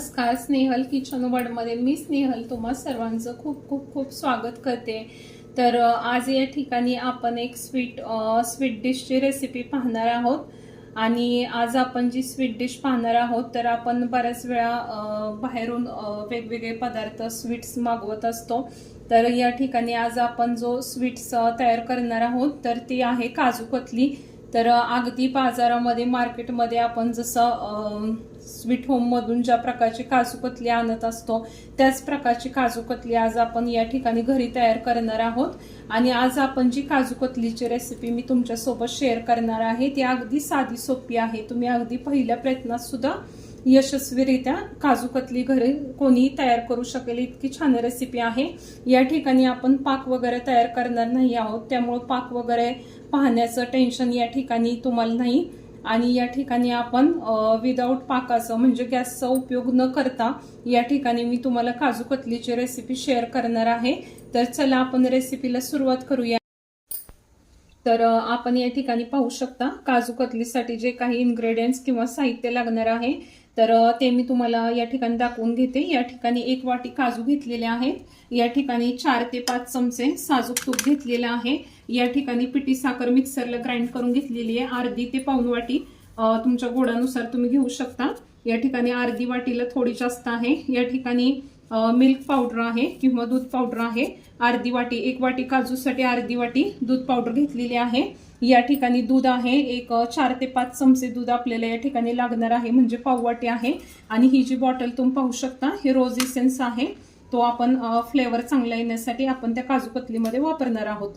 नमस्कार स्नेहल किचन वर्डमध्ये मी स्नेहल तुम्हा सर्वांचं खूप खूप खूप स्वागत करते. तर आज या ठिकाणी आपण एक स्वीट स्वीट डिशची रेसिपी पाहणार आहोत. आणि आज आपण जी स्वीट डिश पाहणार आहोत तर आपण बऱ्याच वेळा बाहेरून वेगवेगळे पदार्थ स्वीट्स मागवत असतो. तर या ठिकाणी आज आपण जो स्वीट्स तयार करणार आहोत तर ती आहे काजू कतली. तर अगदी बाजारामध्ये मार्केटमध्ये आपण जसं स्वीट होममधून ज्या प्रकारची काजू कतली आणत असतो त्याच प्रकारची काजू कतली आज आपण या ठिकाणी घरी तयार करणार आहोत. आणि आज आपण जी काजू कतलीची रेसिपी मी तुमच्यासोबत शेअर करणार आहे ती अगदी साधी सोपी आहे. तुम्ही अगदी पहिल्या प्रयत्नात सुद्धा यशस्वीरित्या काजू कतली घरी कोणीही तयार करू शकेल. इतकी छान रेसिपी आहे. या ठिकाणी आपण पाक वगैरे तयार करणार नाही आहोत. त्यामुळं पाक वगैरे पाहण्याचं टेन्शन या ठिकाणी तुम्हाला नाही. आणि या ठिकाणी आपण विदाऊट पाकाचं म्हणजे गॅसचा उपयोग न करता या ठिकाणी मी तुम्हाला काजू कतलीची रेसिपी शेअर करणार आहे. तर चला आपण रेसिपीला सुरुवात करूया. तर आपण या ठिकाणी पाहू शकता काजू कतलीसाठी जे काही इन्ग्रेडियंट्स किंवा साहित्य लागणार आहे तर ते मी तुम्हाला या ठिकाणी दाखवून घेते. या ठिकाणी एक वाटी काजू घेतलेले आहेत. या ठिकाणी चार ते पाच चमचे साजूक तूप घेतलेलं आहे. या ठिकाणी पिठी साखर मिक्सरला ग्राइंड करून घेतलेली आहे. अर्धी ते पाऊन वाटी तुमच्या गोडानुसार तुम्ही घेऊ शकता. या ठिकाणी अर्धी वाटीला थोडी जास्त आहे. या ठिकाणी मिल्क पावडर आहे किंवा दूध पावडर आहे. अर्धी वाटी एक वाटी काजूसाठी अर्धी वाटी दूध पावडर घेतलेली आहे. या ठिकाणी दूध आहे. एक चार ते पाच चमचे दूध आपल्याला या ठिकाणी लागणार आहे. म्हणजे पाव वाटी आहे. आणि ही जी बॉटल तुम्ही पाहू शकता हे रोज इसेन्स आहे. तो आपण फ्लेवर चांगला येण्यासाठी आपण त्या काजू कतलीमध्ये वापरणार आहोत.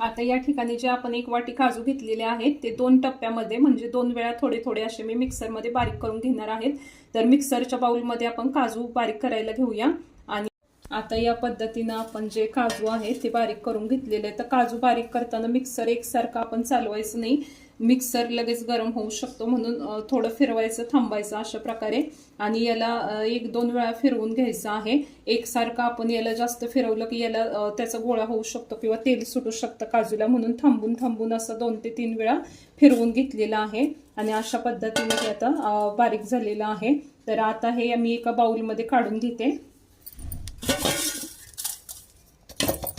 आता या ठिकाणी जे आपण एक वाटी काजू घेतलेले आहेत ते दोन टप्प्यामध्ये म्हणजे दोन वेळा थोडे थोडे असे मी मिक्सरमध्ये बारीक करून घेणार आहेत. तर मिक्सरच्या बाउलमध्ये आपण काजू बारीक करायला घेऊया. आणि आता या पद्धतीनं आपण जे काजू आहे ते बारीक करून घेतलेले तर काजू बारीक करताना मिक्सर एकसारखं आपण चालवायचं नाही. मिक्सर लगेच गरम होऊ शकतो म्हणून थोडं फिरवायचं थांबायचं अशा प्रकारे. आणि याला एक दोन वेळा फिरवून घ्यायचं आहे. एकसारखं आपण याला जास्त फिरवलं की याला त्याचा गोळा होऊ शकतो किंवा तेल सुटू शकतं काजूला म्हणून थांबून थांबून असं दोन ते तीन वेळा फिरवून घेतलेलं आहे. आणि अशा पद्धतीने ते आता बारीक झालेलं आहे. तर आता हे मी एका बाऊलमध्ये काढून घेते.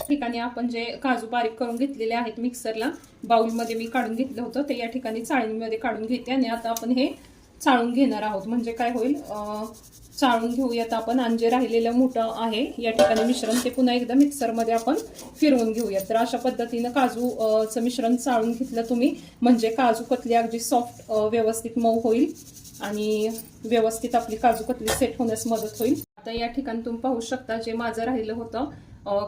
ठिकाणी आपण जे काजू बारीक करून घेतलेले आहेत मिक्सरला बाउलमध्ये मी काढून घेतलं होतं ते या ठिकाणी चाळणीमध्ये काढून घेते आणि आता आपण हे चाळून घेणार आहोत. म्हणजे काय होईल चाळून घेऊयात आपण. आणि जे राहिलेलं मोठं आहे या ठिकाणी मिश्रण ते पुन्हा एकदा मिक्सरमध्ये आपण फिरवून घेऊयात. तर अशा पद्धतीनं काजूचं मिश्रण चाळून घेतलं तुम्ही. म्हणजे काजू कतली अगदी सॉफ्ट व्यवस्थित मऊ होईल आणि व्यवस्थित आपली काजू कतली सेट होण्यास मदत होईल. आता या ठिकाणी तुम्ही पाहू शकता जे माझं राहिलं होतं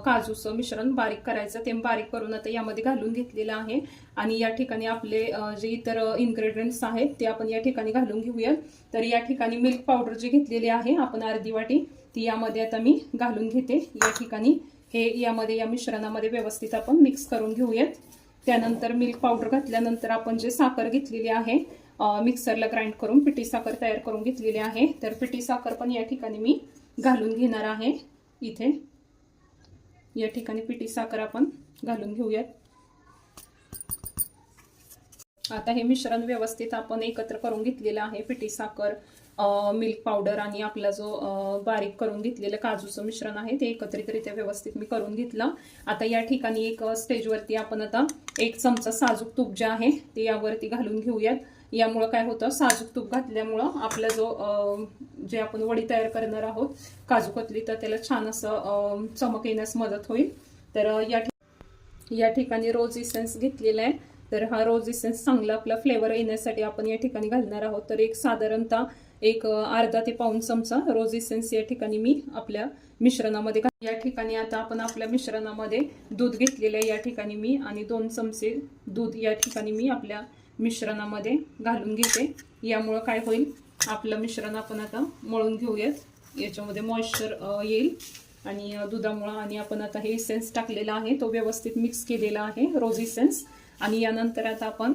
काजूचं मिश्रण बारीक करायचं ते बारीक करून आता यामध्ये घालून घेतलेलं आहे. आणि या ठिकाणी आपले जे इतर इन्ग्रेडियंट्स आहेत ते आपण या ठिकाणी घालून घेऊयात. तर या ठिकाणी मिल्क पावडर जी घेतलेली आहे आपण अर्धी वाटी ती यामध्ये आता मी घालून घेते. या ठिकाणी हे यामध्ये या मिश्रणामध्ये व्यवस्थित आपण मिक्स करून घेऊयात. त्यानंतर मिल्क पावडर घातल्यानंतर आपण जे साखर घेतलेली आहे मिक्सरला ग्राइंड करून पिठी साखर तयार करून घेतलेली आहे. तर पिठी साखर पण या ठिकाणी मी घालून घेणार आहे. इथे या ठिकाणी पिठी साखर आपण घालून घेऊयात. आता हे मिश्रण व्यवस्थित आपण एकत्र करून घेतलेलं आहे पिठी साखर मिल्क पावडर आणि आपला जो बारीक करून घेतलेलं काजूचं मिश्रण आहे ते एकत्रितरित्या व्यवस्थित मी करून घेतलं. आता या ठिकाणी एक स्टेजवरती आपण आता एक चमचा साजूक तूप जे आहे ते यावरती घालून घेऊयात. यामुळं काय होतं साजूक तूप घातल्यामुळं आपला जो जे आपण वडी तयार करणार आहोत काजू कतली तर त्याला छान असं चमक येण्यास मदत होईल. तर या या ठिकाणी रोज इसेन्स घेतलेला आहे. तर हा रोज इसेन्स चांगला आपला फ्लेवर येण्यासाठी आपण या ठिकाणी घालणार आहोत. तर एक साधारणतः एक अर्धा ते पाऊन चमचा रोज इसेन्स या ठिकाणी मी आपल्या मिश्रणामध्ये घाल या ठिकाणी आता आपण आपल्या मिश्रणामध्ये दूध घेतलेलं आहे. या ठिकाणी मी आणि दोन चमचे दूध या ठिकाणी मी आपल्या मिश्रणामध्ये घालून घेते. यामुळं काय होईल? आपलं मिश्रण आपण आता मळून घेऊयात. याच्यामध्ये मॉइश्चर येईल. आणि दुधामुळं आणि आपण आता हे इसेन्स टाकलेला आहे. तो व्यवस्थित मिक्स केलेला आहे रोज इसेन्स आणि यानंतर आता आपण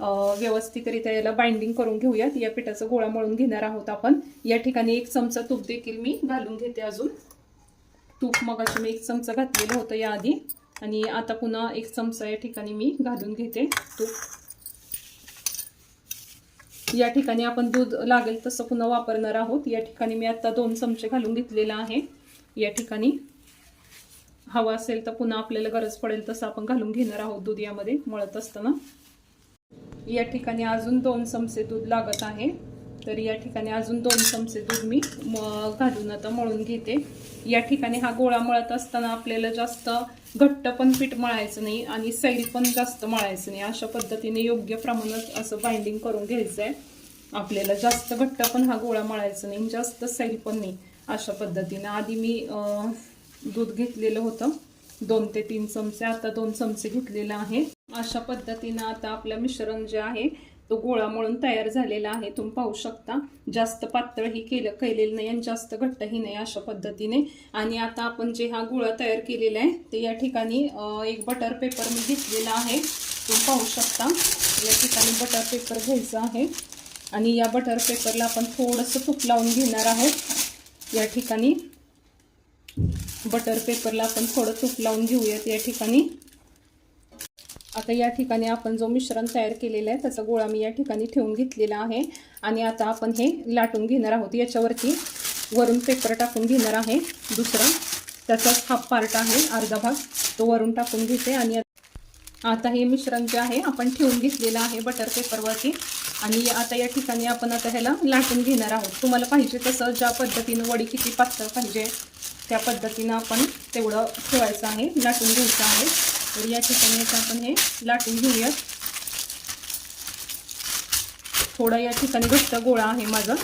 व्यवस्थितरित्या याला बाइंडिंग करून घेऊयात. या पिठाचा गोळा मळून घेणार आहोत आपण. या ठिकाणी एक चमचा तूप देखील मी घालून घेते अजून. तूप मग मी एक चमचा घातलेलं होतं याआधी. आणि आता पुन्हा एक चमचा या ठिकाणी मी घालून घेते तूप. या ठिकाणी आपण दूध लागेल तसं पुन्हा वापरणार आहोत. या ठिकाणी मी आत्ता दोन चमचे घालून घेतलेला आहे. या ठिकाणी हवा असेल तर पुन्हा आपल्याला गरज पडेल तसं आपण घालून घेणार आहोत दूध यामध्ये मळत असताना. या ठिकाणी अजून दोन चमचे दूध लागत आहे. तर या ठिकाणी अजून दोन चमचे दूध मी म- घालून आता मळून घेते. या ठिकाणी हा गोळा मळत असताना आपल्याला जास्त घट्ट पण पीठ मळायचं नाही आणि सैल पण जास्त मळायचं नाही. अशा पद्धतीने योग्य प्रमाणात असं बाइंडिंग करून घ्यायचं आहे आपल्याला जास्त घट्ट पण हा गोळा मळायचा नाही जास्त सैल पण नाही. अशा पद्धतीने आधी मी दूध घेतलेलं होतं. दोन ते तीन चमचे आता दोन चमचे घेतलेलं आहे. अशा पद्धतीनं आता आपलं मिश्रण जे आहे तो गोळा मळून तयार झालेला आहे. तुम्ही पाहू शकता जास्त पातळही केलं केलेलं नाही आणि जास्त घट्टही नाही अशा पद्धतीने. आणि आता आपण जे हा गोळा तयार केलेला आहे ते या ठिकाणी एक बटर पेपर मी घेतलेला आहे. तुम्ही पाहू शकता या ठिकाणी बटर पेपर घ्यायचा आहे. आणि या बटर पेपरला आपण थोडंसं तूप लावून घेणार आहोत. या ठिकाणी बटर पेपरला आपण थोडं तूप लावून घेऊयात या ठिकाणी. आता या ठिकाणी आपण जो मिश्रण तयार केलेला आहे त्याचा गोळा मी या ठिकाणी ठेवून घेतलेला आहे. आणि आता आपण हे लाटून घेणार आहोत. याच्यावरती वरून पेपर टाकून घेणार आहे. दुसरा त्याचाच हा पार्ट आहे अर्धा भाग. तो वरून टाकून घेते आणि आता हे मिश्रण जे आहे आपण ठेवून घेतलेलं आहे बटर पेपरवरती आणि आता या ठिकाणी आपण आता ह्याला लाटून घेणार आहोत. तुम्हाला पाहिजे तसं ज्या पद्धतीनं वडी किती पातळ पाहिजे त्या पद्धतीनं आपण तेवढं ठेवायचं आहे लाटून घ्यायचं आहे. तर या ठिकाणी आता आपण हे लाटून घेऊयात. थोडा या ठिकाणी घट्ट गोळा आहे माझा.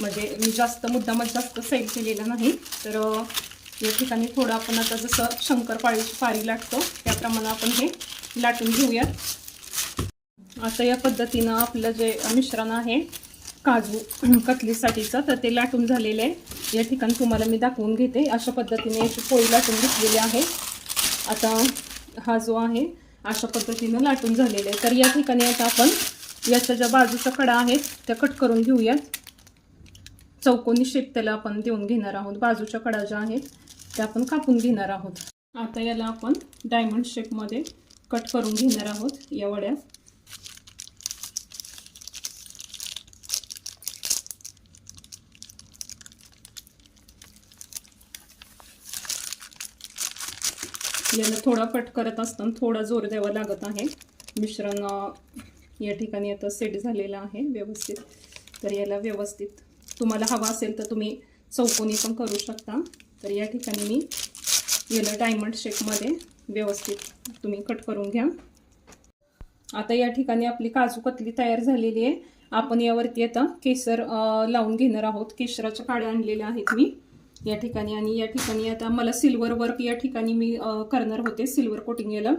म्हणजे मी जास्त मुद्दामच जास्त सैल केलेला नाही. तर या ठिकाणी थोडं आपण आता जसं शंकरपाळीची पारी लाटतो त्याप्रमाणे आपण हे लाटून घेऊयात. आता या पद्धतीनं आपलं जे मिश्रण आहे काजू कतलीसाठीचं तर ते लाटून झालेलं आहे. या ठिकाणी तुम्हाला मी दाखवून घेते. अशा पद्धतीने याची पोळी लाटून घेतलेली आहे. आता हा जो आहे अशा पद्धतीनं लाटून झालेला आहे. तर या ठिकाणी आता आपण याच्या ज्या बाजूच्या कडा आहेत त्या कट करून घेऊयात. चौकोनी शेप त्याला आपण देऊन घेणार आहोत. बाजूच्या कडा ज्या आहेत त्या आपण कापून घेणार आहोत. आता याला आपण डायमंड शेपमध्ये कट करून घेणार आहोत. या वड्यास याला थोडा कट करत असताना थोडा जोर द्यावा लागत आहे. मिश्रण या ठिकाणी आता सेट झालेलं आहे व्यवस्थित. तर याला व्यवस्थित तुम्हाला हवा असेल तर तुम्ही चौकोनी पण करू शकता. तर या ठिकाणी मी याला डायमंड शेपमध्ये व्यवस्थित तुम्ही कट करून घ्या. आता या ठिकाणी आपली काजू कतली तयार झालेली आहे. आपण यावरती आता केसर लावून घेणार आहोत. केशराच्या काड्या आणलेल्या आहेत मी. या ठिकाणी आणि या ठिकाणी आता मला सिल्वर वर्क या ठिकाणी मी करणार होते. सिल्वर कोटिंग याला.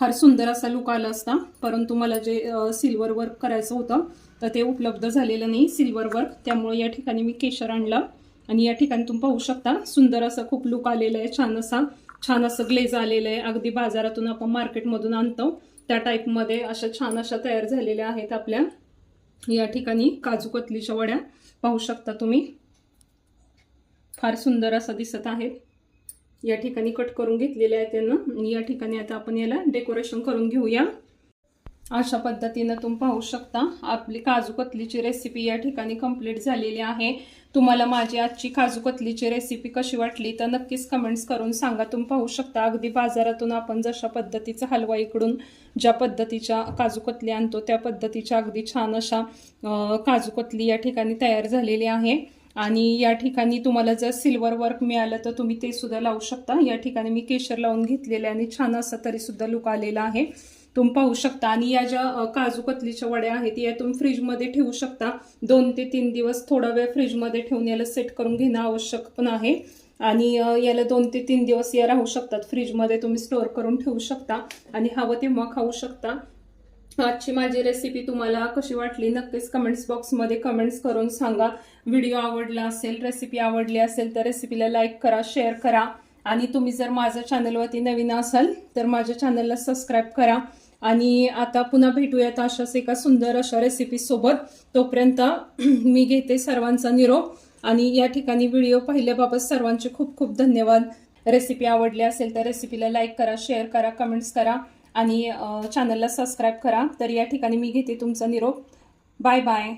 फार सुंदर असा लुक आला असता. परंतु मला जे सिल्वर वर्क करायचं होतं तर ते उपलब्ध झालेलं नाही. सिल्वर वर्क त्यामुळे या ठिकाणी मी केशर आणला. आणि या ठिकाणी तुम्ही पाहू शकता सुंदर असं खूप लुक आलेलं आहे. छान असा छान असं ग्लेज आलेलं आहे. अगदी बाजारातून आपण मार्केटमधून आणतो. त्या टाईपमध्ये अशा छान अशा तयार झालेल्या आहेत आपल्या. या ठिकाणी काजू कतलीच्या वड्या पाहू शकता तुम्ही. फार सुंदर असं दिसत आहे. या ठिकाणी कट करून घेतलेले आहेत त्यानं. या ठिकाणी आता आपण याला डेकोरेशन करून घेऊया. अशा पद्धतीनं तुम्ही पाहू शकता. आपली काजू कतलीची रेसिपी या ठिकाणी कंप्लीट झालेली आहे. तुम्हाला माझी आजची काजू कतलीची रेसिपी कशी वाटली तर नक्कीच कमेंट्स करून सांगा. तुम्ही पाहू शकता. अगदी बाजारातून आपण जशा पद्धतीचा हलवा इकडून ज्या पद्धतीच्या काजू कतली आणतो त्या पद्धतीच्या अगदी छान अशा काजू कतली या ठिकाणी तयार झालेली आहे. आणि या ठिकाणी तुम्हाला जर सिल्वर वर्क मिळालं तर तुम्ही ते सुद्धा लावू शकता. या ठिकाणी मी केशर लावून घेतलेले आणि छान असा तरी सुद्धा लुक आलेला आहे. तुम्ही पाहू शकता. आणि या ज्या काजू कतलीच्या वड्या आहेत या तुम्ही फ्रीजमध्ये ठेवू शकता. दोन ते तीन दिवस थोडा वेळ फ्रीजमध्ये ठेवून याला सेट करून घेणं आवश्यक पण आहे. आणि याला दोन ते तीन दिवस या राहू शकतात. फ्रीजमध्ये तुम्ही स्टोअर करून ठेवू शकता. आणि हवं तेव्हा खाऊ शकता. आजची माझी रेसिपी तुम्हाला कशी वाटली नक्कीच कमेंट्स बॉक्समध्ये कमेंट्स करून सांगा. व्हिडिओ आवडला असेल रेसिपी आवडली असेल तर रेसिपीला लाईक करा शेअर करा. आणि तुम्ही जर माझ्या चॅनलवरती नवीन असाल तर माझ्या चॅनलला सबस्क्राईब करा. आणि आता पुन्हा भेटूयात अशाच एका सुंदर अशा रेसिपीसोबत तोपर्यंत मी घेते सर्वांचा निरोप. आणि या ठिकाणी व्हिडिओ पाहिल्याबाबत सर्वांचे खूप खूप धन्यवाद. रेसिपी आवडली असेल तर रेसिपीला लाईक करा शेअर करा कमेंट्स करा. आणि चॅनलला सबस्क्राईब करा. तर या ठिकाणी मी घेते तुमचा निरोप. Bye bye